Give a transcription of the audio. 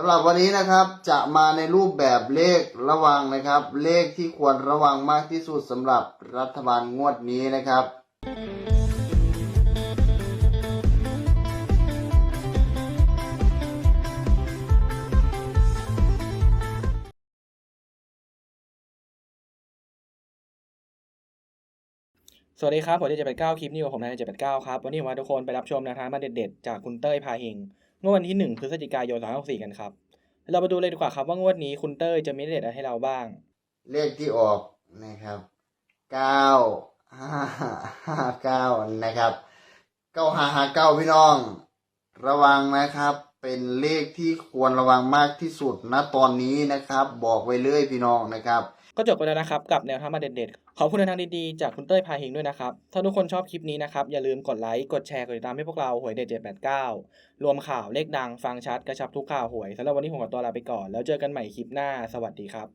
สำหรับวันนี้นะครับจะมาในรูปแบบเลขระวังนะครับ เลขที่ควรระวังมากที่สุดสำหรับรัฐบาลงวดนี้นะครับ สวัสดีครับผมเจ็ดแปดเก้าคลิปนี้ของผมนายเจ็ดแปดเก้าครับ วันนี้มาทุกคนไปรับชมแนวทางมาเด็ดๆ จากคุณเต้ยพาเฮง เมื่อวันที่หนึ่งพฤศจิกายนสองพันหกสี่กันครับ เรามาดูเลยดีกว่าครับว่างวดนี้คุณเต้ยจะมีเลขอะไรให้เราบ้าง เลขที่ออกนะครับเก้าห้าห้าเก้านะครับเก้าห้าห้าเก้าพี่น้อง ระวังนะครับ เป็นเลขที่ควรระวังมากที่สุดณตอนนี้นะครับ บอกไว้เลยพี่น้องนะครับ ก็จบไปแล้วนะครับกับแนวทางมาเด็ดๆ ขอบคุณแนวทางดีๆ จากคุณเต้ยพาเฮงด้วยนะครับ ถ้าทุกคนชอบคลิปนี้นะครับ อย่าลืมกดไลค์ กดแชร์ กดติดตามให้พวกเราหวยเด็ดเจ็ดแปดเก้ารวมข่าวเลขดังฟังชัดกระชับทุกข่าวหวยสำหรับวันนี้ผมขอตัวลาไปก่อน แล้วเจอกันใหม่คลิปหน้า สวัสดีครับ